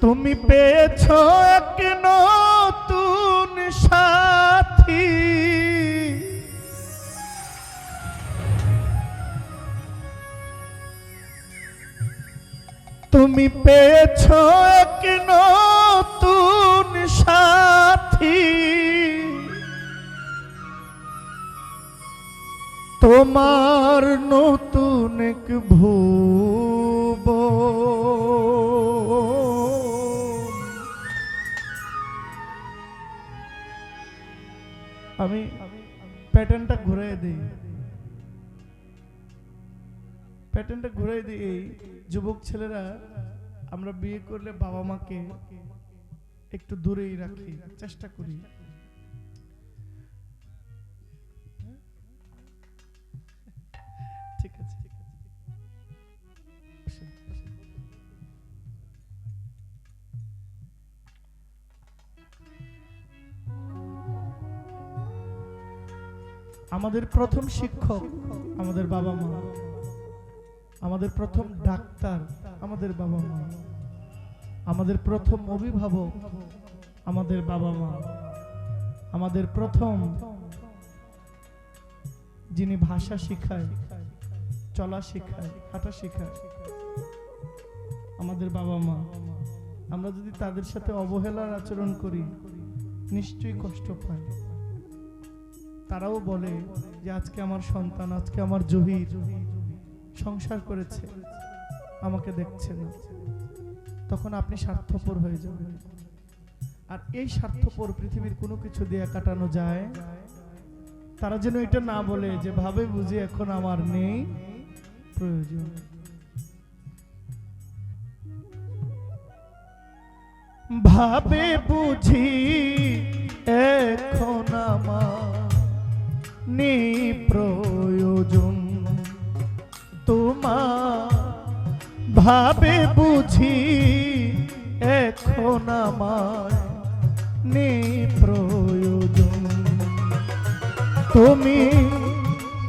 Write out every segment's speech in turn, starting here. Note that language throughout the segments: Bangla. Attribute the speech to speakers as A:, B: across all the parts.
A: তুমি পেয়েছ এক নতুন সাথী। তুমি পেয়েছ এক নতুন সাথী। তোমার নতুন এক ভুব প্যাটার্নটা ঘুরে দিই, এই যুবক ছেলেরা, আমরা বিয়ে করলে বাবা মাকে একটু দূরেই রাখি, চেষ্টা করি। আমাদের প্রথম শিক্ষক আমাদের বাবা মা আমাদের প্রথম ডাক্তার আমাদের বাবা মা। আমাদের প্রথম অভিভাবক আমাদের বাবা মা। আমাদের প্রথম যিনি ভাষা শিখায়, চলা শেখায়, হাঁটা শেখায়, আমাদের বাবা মা। আমরা যদি তাদের সাথে অবহেলার আচরণ করি, নিশ্চয়ই কষ্ট পাই তারাও বলে যে, আজকে আমার সন্তান, আজকে আমার জহির। সংসার করেছে, আমাকে দেখছে না। তখন আপনি স্বার্থপর হয়ে যাবেন। আর এই স্বার্থপর পৃথিবীর কোনো কিছু দিয়ে কাটানো যায়? তারা যেন এটা না বলে যে, ভাবে বুঝে এখন আমার নেই প্রয়োজন। ভাবে বুঝি এখন আমার নেই প্রয়োজন। ভাবে বুঝি, এখন আমার নেই প্রয়োজন। তুমি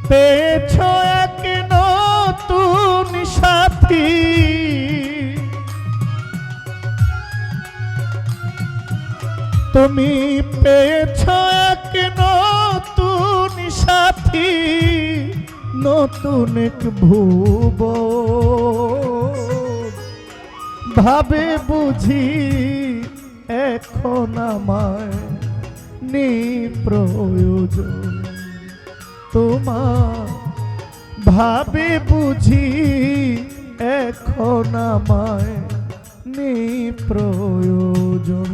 A: পেয়েছ এক নতুন সাথী। তুমি পেয়েছ এক নতুন সাথী, নতুন এক ভুব ভাবে বুঝি এখন আমায় নি প্রয়োজন তোমার ভাবে বুঝি এখন আমায় নি প্রয়োজন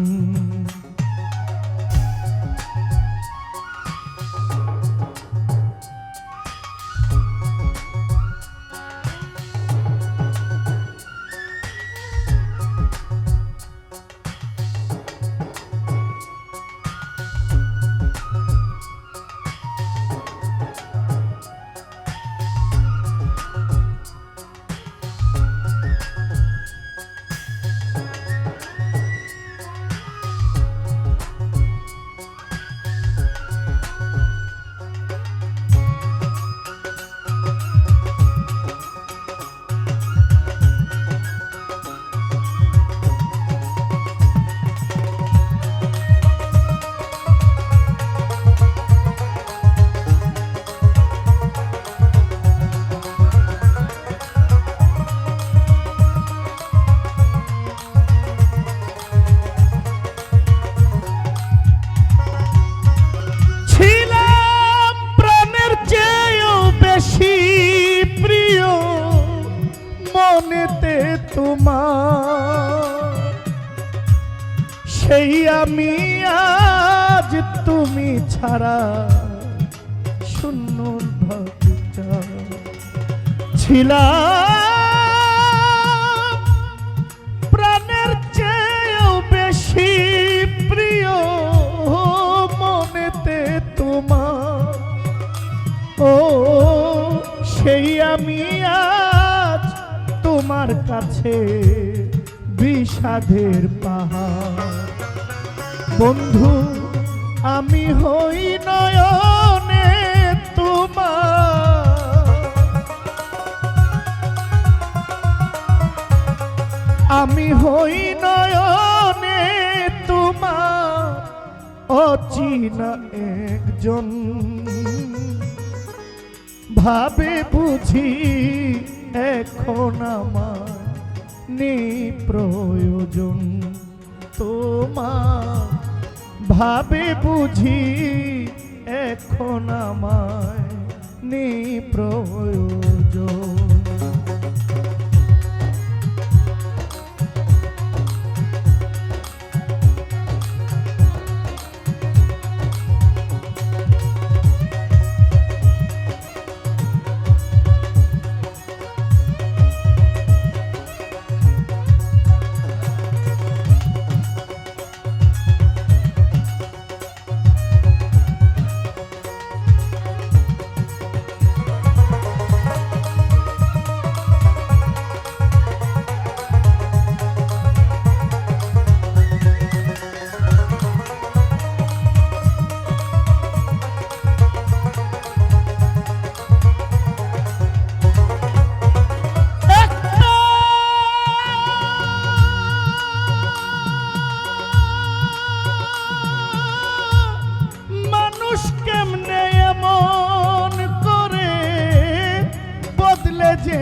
A: আমি আজ তুমি ছাড়া শূন্য ছিলাম। প্রাণের চেয়েও বেশি প্রিয় মনেতে তোমার। ও, সেই আমি আজ তোমার কাছে বিষাদের পাহাড়। বন্ধু, আমি হই নয়নে তোমার। আমি হই নয়নে তোমার, অচিনা একজন। ভাবে বুঝি এখন আমার নি প্রয়োজন তোমার। ভাবে বুঝি এখন আমায় নি প্রয়োজন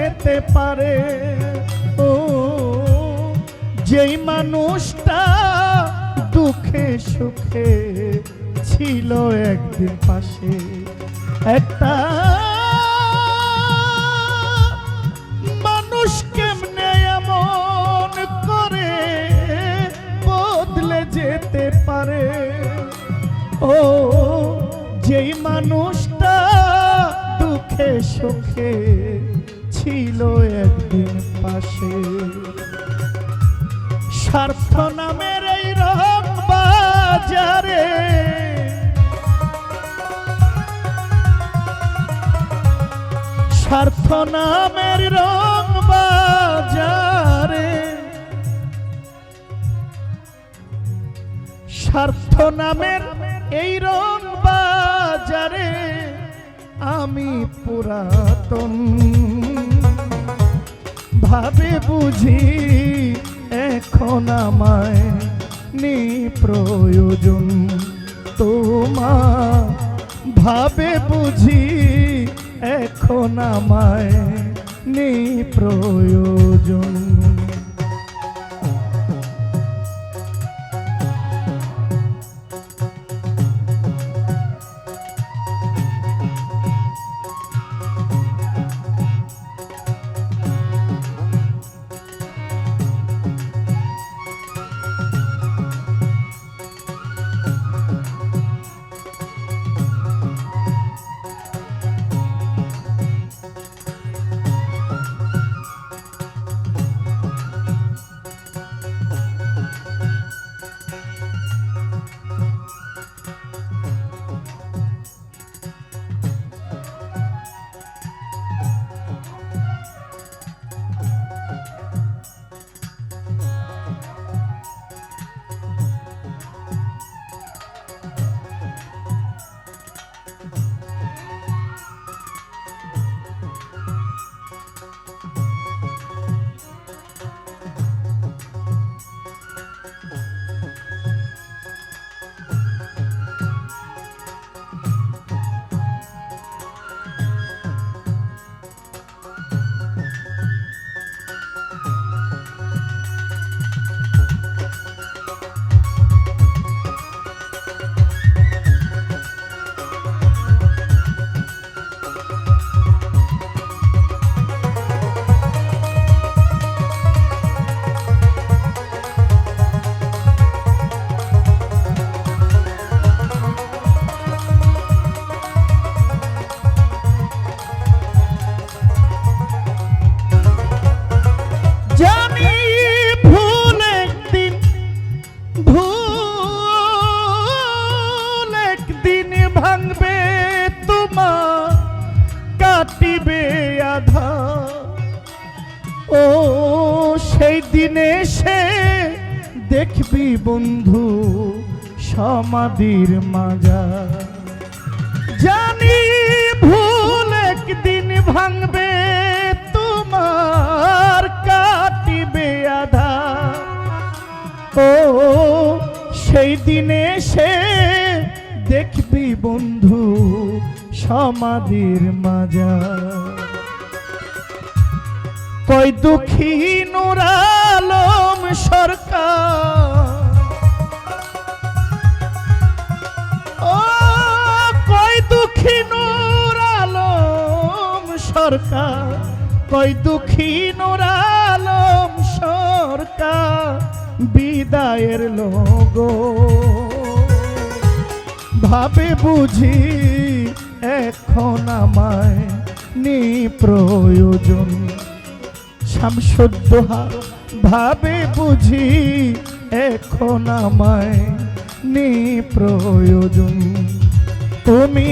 A: যেতে পারে। ও যেই মানুষটা দুঃখে সুখে ছিল একদিন পাশে একটা বাজারে। স্বার্থ নামের রং বাজারে। স্বার্থ নামের এই রং বাজারে আমি পুরাতন। ভাবে বুঝি এখন আমায় নি প্রয়োজন। তোমার ভাবে বুঝি এখন আমায় নি প্রয়োজন। কাটিবে আধা। ও, সেই দিনে সে দেখবি বন্ধু সমাধির মাজা জানি ভুল একদিন ভাঙবে, তোমার কাটিবে আধা। ও, সেই দিনে সে দেখবি বন্ধু সমাধির মাজা কই দুঃখী নুরালম সরকার। ও কই দুঃখী নুরালম সরকার। কই দুঃখী নুরালম সরকার। বিদায়ের লোগো। ভাবে বুঝি এখন আমায় নি প্রয়োজন। শামসুদ্দোহা ভাবে বুঝি এখন আমায় নি প্রয়োজন। তুমি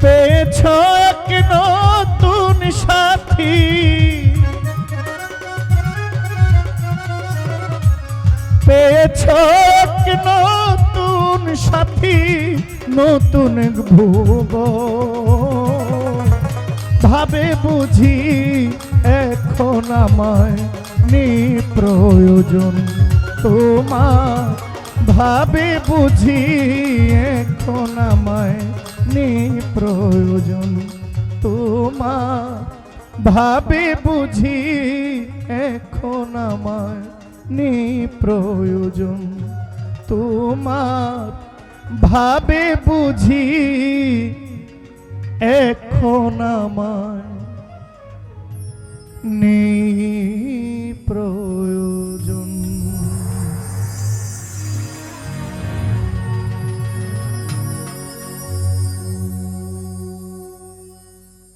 A: পেয়েছ এক নতুন সাথী। পেয়েছ এক নতুন সাথী। নতুন ভুব ভাবে বুঝি এখন আমায় নি প্রয়োজন। তোমার ভাবে বুঝি এখন আমায় নি প্রয়োজন। তোমার ভাবে বুঝি এখন আমায় নি প্রয়োজন। তোমার ভাবে বুঝি এখন আমার নেই প্র